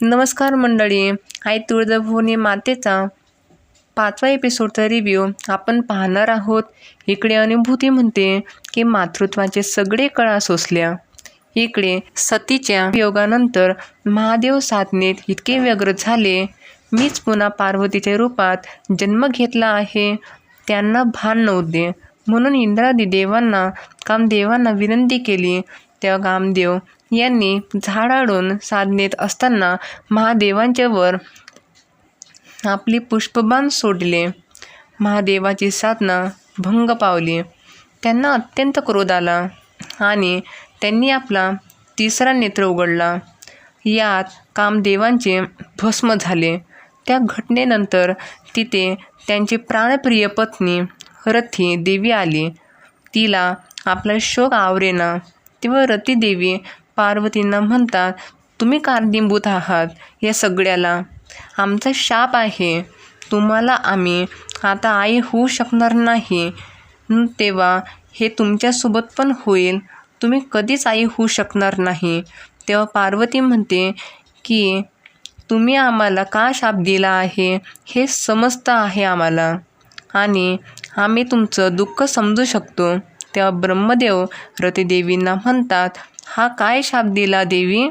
नमस्कार मंडळी आई तुळजाभवानी मातेचा पाचवा एपिसोडचा रिव्ह्यू आपण पाहणार आहोत. इकडे अनुभूती म्हणते की मातृत्वाचे सगळे कळा सोसल्या. इकडे सतीच्या योगानंतर महादेव साधनेत इतके व्यग्र झाले मीच पुन्हा पार्वतीच्या रूपात जन्म घेतला आहे त्यांना भान नव्हते. म्हणून इंद्रादी देवांना कामदेवांना विनंती केली त्या कामदेव यांनी झाडाडून साधनेत असताना महादेवांच्या वर आपली पुष्पबाण सोडले. महादेवाची साधना भंग पावली. त्यांना अत्यंत क्रोध आला आणि त्यांनी आपला तिसरा नेत्र उघडला. यात कामदेवांचे भस्म झाले. त्या घटनेनंतर तिथे त्यांची प्राणप्रिय पत्नी रथी देवी आली. तिला आपला शोक आवरेना. तेव्हा रती देवी पार्वतींना म्हणतात तुम्ही कारणीभूत आहात या सगळ्याला. आमचा शाप आहे. तुम्हाला आम्ही आता आई होऊ शकणार नाही. तेव्हा हे तुमच्यासोबत पण होईल. तुम्ही कधीच आई होऊ शकणार नाही. तेव्हा पार्वती म्हणते की तुम्ही आम्हाला का शाप दिला आहे? हे समजतं आहे आम्हाला. आणि आम्ही तुमचं दुःख समजू शकतो. तेव्हा ब्रह्मदेव रतीदेवींना म्हणतात हा काय शाप दिला देवी?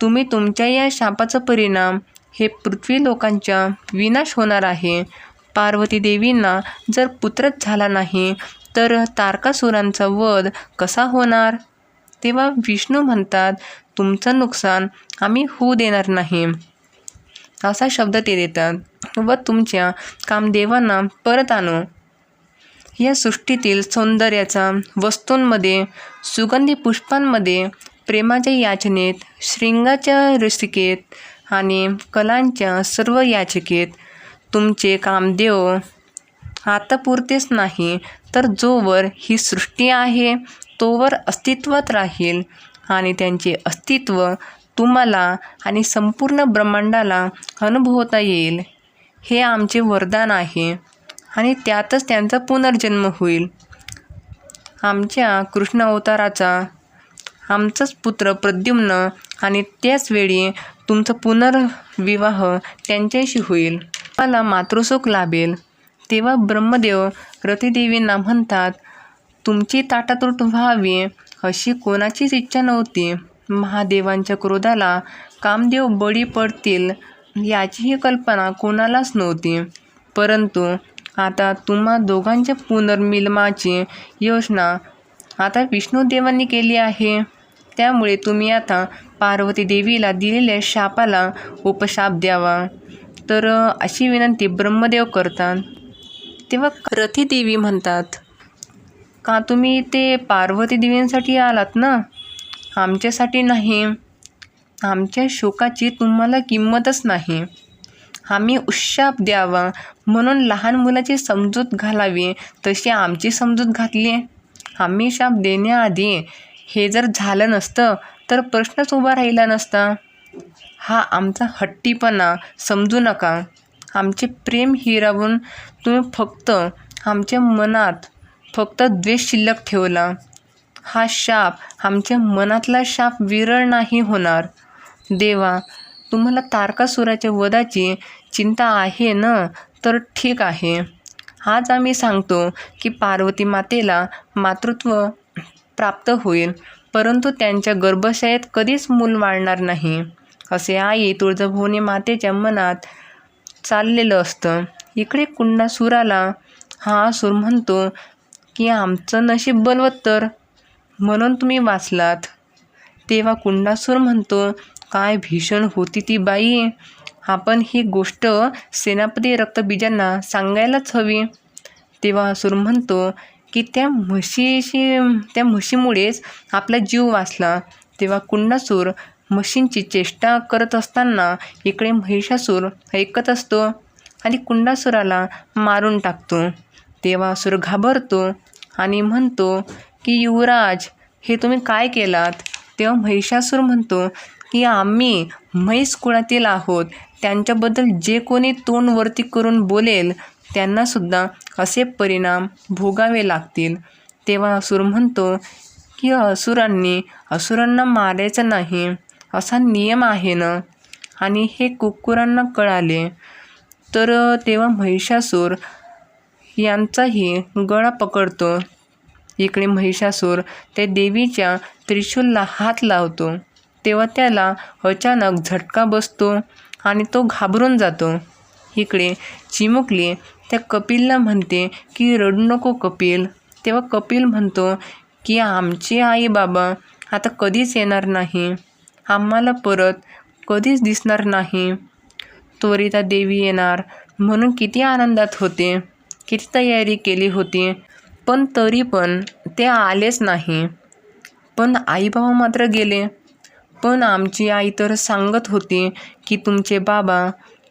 तुम्ही तुमच्या या शापाचा परिणाम हे पृथ्वी लोकांच्या विनाश होणार आहे. पार्वती देवींना जर पुत्रच झाला नाही तर तारकासुरांचा वध कसा होणार? तेव्हा विष्णू म्हणतात तुमचं नुकसान आम्ही होऊ देणार नाही. असा शब्द ते देतात. व तुमच्या कामदेवांना परत आणू. या सृष्टीतील सौंदर्याचा वस्तूंमध्ये सुगंधी पुष्पांमध्ये प्रेमाच्या याचनेत श्रृंगाच्या रसिकेत आणि कलांच्या सर्व याचिकेत तुमचे कामदेव आतापुरतेच नाही तर जोवर ही सृष्टी आहे तोवर अस्तित्वात राहील आणि त्यांचे अस्तित्व तुम्हाला आणि संपूर्ण ब्रह्मांडाला अनुभवता येईल. हे आमचे वरदान आहे. आणि त्यातच त्यांचा पुनर्जन्म होईल. आमच्या कृष्ण अवताराचा आमचाच पुत्र प्रद्युम्न आणि त्याच वेळी तुमचा पुनर्विवाह त्यांच्याशी होईल. मला मातृसुख लाभेल. तेव्हा ब्रह्मदेव रतिदेवींना म्हणतात तुमची ताटातूट व्हावी अशी कोणाचीच इच्छा नव्हती. महादेवांच्या क्रोधाला कामदेव बळी पडतील याचीही कल्पना कोणालाच नव्हती. परंतु आता तुम्हा दोघांच्या पुनर्मिलमाची योजना आता विष्णुदेवांनी केली आहे. त्यामुळे तुम्ही आता पार्वती देवीला दिलेल्या शापाला उपशाप द्यावा. तर अशी विनंती ब्रह्मदेव करतात. तेव्हा रथी देवी म्हणतात का तुम्ही ते पार्वती देवींसाठी आलात ना? आमच्यासाठी नाही. आमच्या शोकाची तुम्हाला किंमतच नाही. आम्ही उशाप द्यावा. म्हणून लहान मुलाची समजूत घालावी. तशी आमची समजूत घातली. आम्ही शाप देण्याआधी हे जर झालं नसतं तर प्रश्नच उभा राहिला नसता. हा आमचा हट्टीपणा. समजू नका. आमचे प्रेम हिरावून तुम्ही फक्त आमच्या मनात फक्त द्वेष शिल्लक ठेवला. हा शाप आमच्या मनातला शाप विरळ नाही होणार. देवा तुम्हाला तारकासुराच्या वधाची चिंता आहे ना तर ठीक आहे. आज आम्ही सांगतो की पार्वती मातेला मातृत्व प्राप्त होईल परंतु त्यांच्या गर्भाशयात कधीच मूल वाढणार नाही असे आई तुळजाभवनी मातेच्या मनात चाललेलं असतं. इकडे कुंडासुराला हा सूर म्हणतो की आमचं नशीब बलवत्तर म्हणून तुम्ही वाचलात. तेव्हा कुंडासूर म्हणतो काय भीषण होती ती बाई? आपण ही गोष्ट सेनापती रक्तबीजांना सांगायलाच हवी. तेव्हा असुर म्हणतो की त्या म्हशीशी त्या म्हशीमुळेच आपला जीव वाचला. तेव्हा कुंडासूर म्हशींची चेष्टा करत असताना इकडे महिषासूर ऐकत असतो आणि कुंडासुराला मारून टाकतो. तेव्हा असुर घाबरतो आणि म्हणतो की युवराज हे तुम्ही काय केलात? तेव्हा महिषासूर म्हणतो की आम्ही म्हैस कुळातील आहोत? त्यांच्याबद्दल जे कोणी तोंडवरती करून बोलेल त्यांनासुद्धा असे परिणाम भोगावे लागतील. तेव्हा असुर म्हणतो की असुरांनी असुरांना मारायचं नाही असा नियम आहे ना? आणि हे कुक्कुरांना कळाले. तर तेव्हा महिषासूर यांचाही गळा पकडतो. इकडे महिषासूर त्या देवीच्या त्रिशूलला हात लावतो. तेव्हा त्याला अचानक झटका बसतो आणि तो घाबरून जातो. इकडे चिमुकली त्या कपिलला म्हणते की रडू नको कपिल. तेव्हा कपिल म्हणतो की आमचे आई बाबा आता कधीच येणार नाही. आम्हाला परत कधीच दिसणार नाही. त्वरिता देवी येणार. म्हणून किती आनंदात होते किती तयारी केली होती. पण तरी पण ते आलेच नाही. पण आईबाबा मात्र गेले. पण आमची आई तर सांगत होती की तुमचे बाबा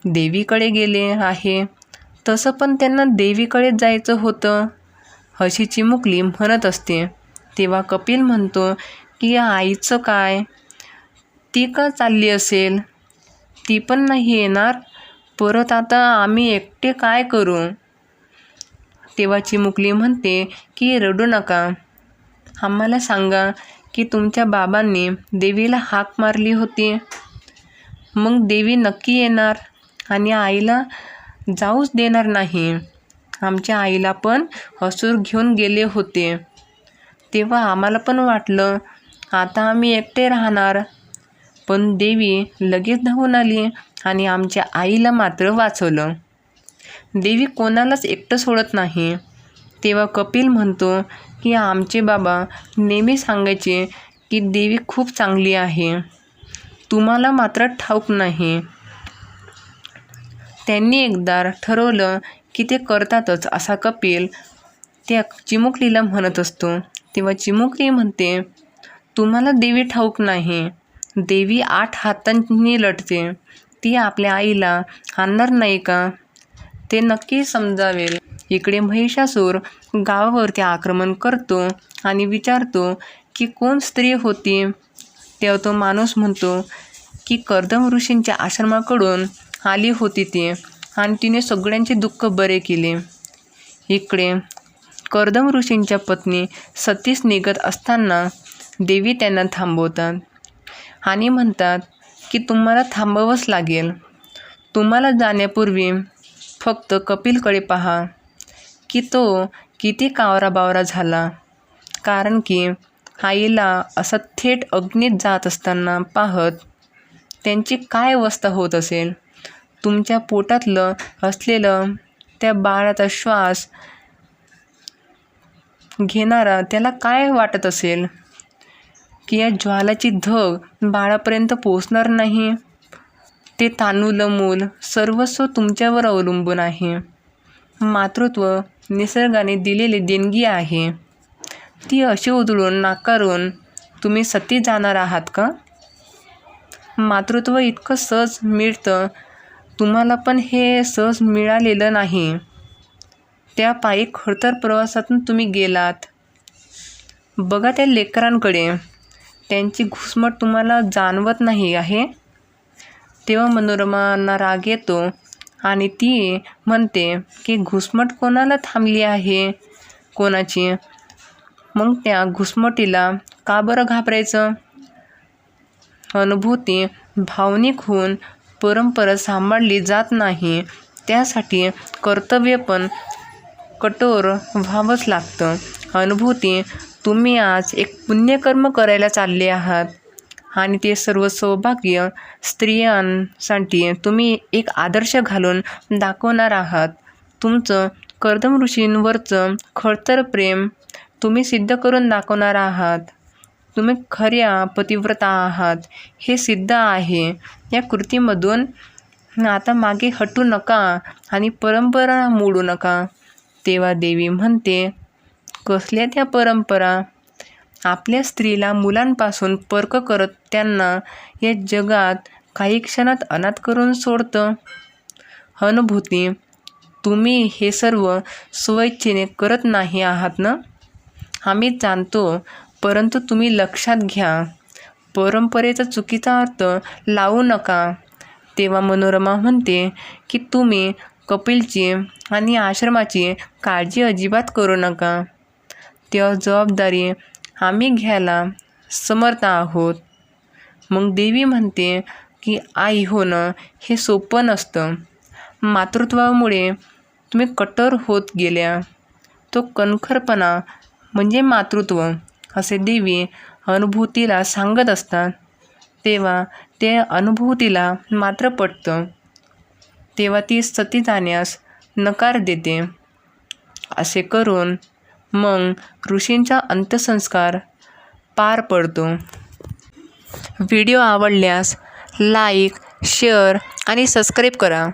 देवीकडे गेले आहे. तसं पण त्यांना देवीकडेच जायचं होतं. अशी चिमुकली म्हणत असते. तेव्हा कपिल म्हणतो की आईचं काय? ती का चालली असेल? ती पण नाही येणार. परत आता आम्ही एकटे काय करू? तेव्हा चिमुकली म्हणते की रडू नका. आम्हाला सांगा की तुमच्या बाबांनी देवीला हाक मारली होती. मग देवी नक्की येणार आणि आईला जाऊच देणार नाही. आमच्या आईला पण हसूर घेऊन गेले होते. तेव्हा आम्हाला पण वाटलं आता आम्ही एकटे राहणार. पण देवी लगेच धावून आली आणि आमच्या आईला मात्र वाचवलं. देवी कोणालाच एकटं सोडत नाही. तेव्हा कपिल म्हणतो की आमचे बाबा नेहमी सांगायचे की देवी खूप चांगली आहे. तुम्हाला मात्र ठाऊक नाही. त्यांनी एकदा ठरवलं की ते करतातच असा कपिल त्या चिमुकलीला म्हणत असतो. तेव्हा चिमुकली म्हणते तुम्हाला देवी ठाऊक नाही. देवी आठ हातांनी लढते. ती आपल्या आईला आणणार नाही का? ते नक्की समजावेल. इकडे महिषासूर गावावरती आक्रमण करतो आणि विचारतो की कोण स्त्री होती? तेव्हा तो माणूस म्हणतो की कर्दम ऋषींच्या आश्रमाकडून आली होती ती आणि तिने सगळ्यांचे दुःख बरे केले. इकडे कर्दम ऋषींच्या पत्नी सतीश निघत असताना देवी त्यांना थांबवतात आणि म्हणतात की तुम्हाला थांबावंच लागेल. तुम्हाला जाण्यापूर्वी फक्त कपिलकडे पहा. की तो किती कावरा बावरा झाला. कारण की आईला असं थेट अग्नीत जात असताना पाहत त्यांची काय अवस्था होत असेल? तुमच्या पोटातलं असलेलं त्या बाळाचा श्वास घेणारा त्याला काय वाटत असेल? की या ज्वालाची धग बाळापर्यंत पोचणार नाही? ते तानूल मूल सर्वस्व तुमच्यावर अवलंबून आहे. मातृत्व निसर्गाने दिलेली देणगी आहे. ती अशी उधळून नाकारून तुम्ही सती जाणार आहात का? मातृत्व इतकं सहज मिळतं. तुम्हाला पण हे सहज मिळालेलं नाही. त्या पायी खडतर प्रवासातून तुम्ही गेलात. बघा त्या लेकरांकडे. त्यांची घुसमट तुम्हाला जाणवत नाही आहे. तेव्हा मनोरमांना राग येतो. आणि ती म्हणते की घुसमट कोणाला थांबली आहे? कोणाची? मग त्या घुसमटीला का बरं घाबरायचं? अनुभूती भावनिक होऊन परंपरा सांभाळली जात नाही. त्यासाठी कर्तव्य पण कठोर व्हावंच लागतं. अनुभूती तुम्ही आज एक पुण्यकर्म करायला चालले आहात. आणि ते सर्व सौभाग्य स्त्रियांसाठी तुम्ही एक आदर्श घालून दाखवणार आहात. तुमचं कर्दम ऋषींवरचं खडतर प्रेम तुम्ही सिद्ध करून दाखवणार आहात. तुम्ही खऱ्या पतिव्रता आहात. हे सिद्ध आहे. या कृतीमधून आता मागे हटू नका आणि परंपरा मोडू नका. तेव्हा देवी म्हणते कसल्या त्या परंपरा? आपल्या स्त्रीला मुलांपासून पर्क करत त्यांना या जगात काही क्षणात अनाथ करून सोडतं. अनुभूती तुम्ही हे सर्व स्वेच्छेने करत नाही आहात ना? आम्ही जाणतो परंतु तुम्ही लक्षात घ्या. परंपरेचा चुकीचा अर्थ लावू नका. तेव्हा मनोरमा म्हणते की तुम्ही कपिलची आणि आश्रमाची काळजी अजिबात करू नका. तेव्हा जबाबदारी आम्ही घ्यायला समर्थ आहोत. मग देवी म्हणते की आई होणं हे सोपं नसतं. मातृत्वामुळे तुम्ही कठोर होत गेल्या. तो कणखरपणा म्हणजे मातृत्व असे देवी अनुभूतीला सांगत असतात. तेव्हा ते अनुभूतीला मात्र पटतं. तेव्हा ती सती जाण्यास नकार देते. असे करून मग ऋषींचा अंत्यसंस्कार पार पडतो. व्हिडिओ आवडल्यास लाईक शेअर आणि सबस्क्राईब करा.